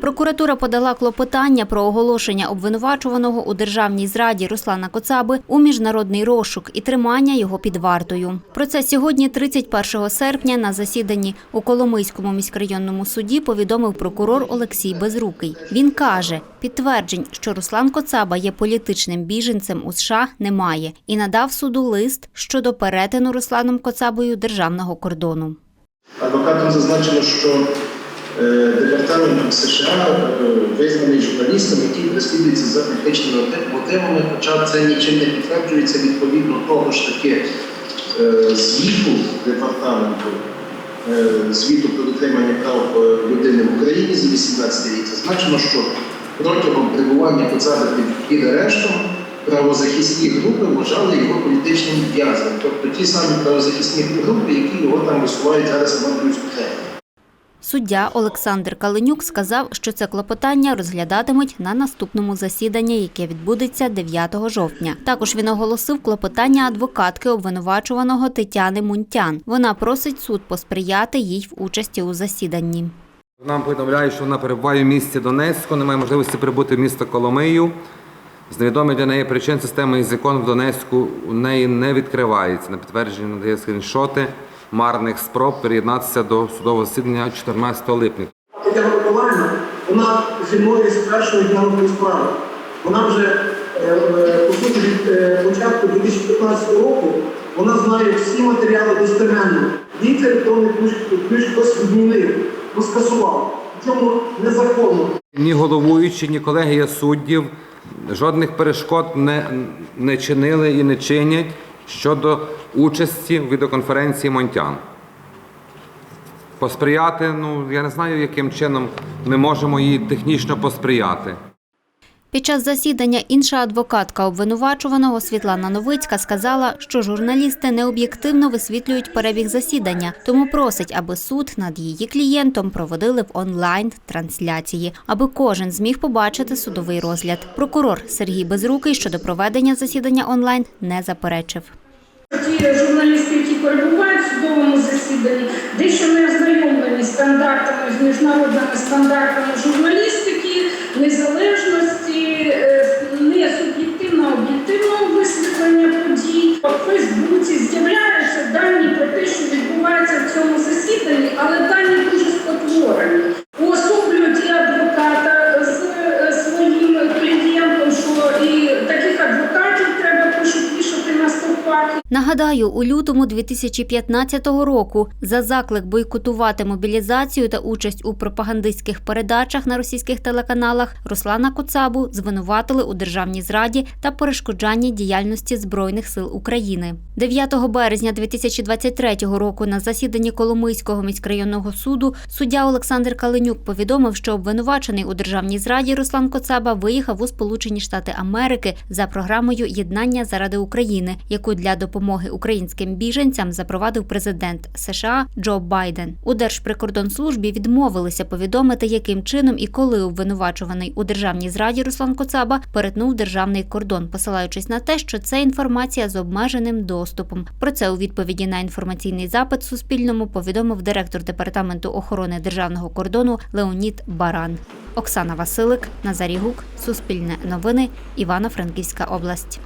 Прокуратура подала клопотання про оголошення обвинувачуваного у державній зраді Руслана Коцаби у міжнародний розшук і тримання його під вартою. Про це сьогодні, 31 серпня, на засіданні у Коломийському міськрайонному суді повідомив прокурор Олексій Безрукий. Він каже, підтверджень, що Руслан Коцаба є політичним біженцем у США, немає, і надав суду лист щодо перетину Русланом Коцабою державного кордону. Адвокатом зазначено, що е, департамент США е, визнаний журналістом, який переслідується за політичними мотивами, хоча це нічим не підтверджується відповідно того ж таки е, звіту департаменту, звіту про дотримання прав людини в Україні за 18 рік. Зазначено, що протягом перебування Коцаби під, арештом правозахисні групи вважали його політичним в'язнем, тобто ті самі правозахисні групи, які його там висувають зараз банківську тему. Суддя Олександр Каленюк сказав, що це клопотання розглядатимуть на наступному засіданні, яке відбудеться 9 жовтня. Також він оголосив клопотання адвокатки обвинувачуваного Тетяни Мунтян. Вона просить суд посприяти їй в участі у засіданні. Нам повідомляють, що вона перебуває в місті Донецьку, не має можливості прибути в місто Коломию. З невідомих для неї причин система закон в Донецьку у неї не відкривається. На підтвердження надає скріншоти марних спроб приєднатися до судового засідання 14 липня. Тетяна Миколаївна, вона зі мною з першого дня робить справи. Вона вже, е, е, по суті, від е, початку 2015 року вона знає всі матеріали достеменно. Цей електронний ключ, хтось відмінив, ну скасував. Причому незаконно. Ні головуючі, ні колегія суддів жодних перешкод не, не чинили і не чинять щодо участі в відеоконференції Монтян. Посприяти, ну я не знаю, яким чином ми можемо їй технічно посприяти. Під час засідання інша адвокатка обвинувачуваного Світлана Новицька сказала, що журналісти необ'єктивно висвітлюють перебіг засідання, тому просить, аби суд над її клієнтом проводили в онлайн трансляції, аби кожен зміг побачити судовий розгляд. Прокурор Сергій Безрукий щодо проведення засідання онлайн не заперечив. Журналісти, які перебувають в судовому засіданні, дещо не ознайомлені стандартами, з міжнародними стандартами журналістики, незалежності, е, не суб'єктивно об'єктивного висвітлення подій. В Фейсбуці з'являються Нагадаю, у лютому 2015 року за заклик бойкотувати мобілізацію та участь у пропагандистських передачах на російських телеканалах Руслана Коцабу звинуватили у державній зраді та перешкоджанні діяльності Збройних сил України. 9 березня 2023 року на засіданні Коломийського міськрайонного суду суддя Олександр Каленюк повідомив, що обвинувачений у державній зраді Руслан Коцаба виїхав у Сполучені Штати Америки за програмою Єднання заради України, яку для допомоги українським біженцям запровадив президент США Джо Байден. У Держприкордонслужбі відмовилися повідомити, яким чином і коли обвинувачуваний у державній зраді Руслан Коцаба перетнув державний кордон, посилаючись на те, що це інформація з обмеженим доступом. Про це у відповіді на інформаційний запит Суспільному повідомив директор департаменту охорони державного кордону Леонід Баран. Оксана Василик, Назарій Гук, Суспільне новини, Івано-Франківська область.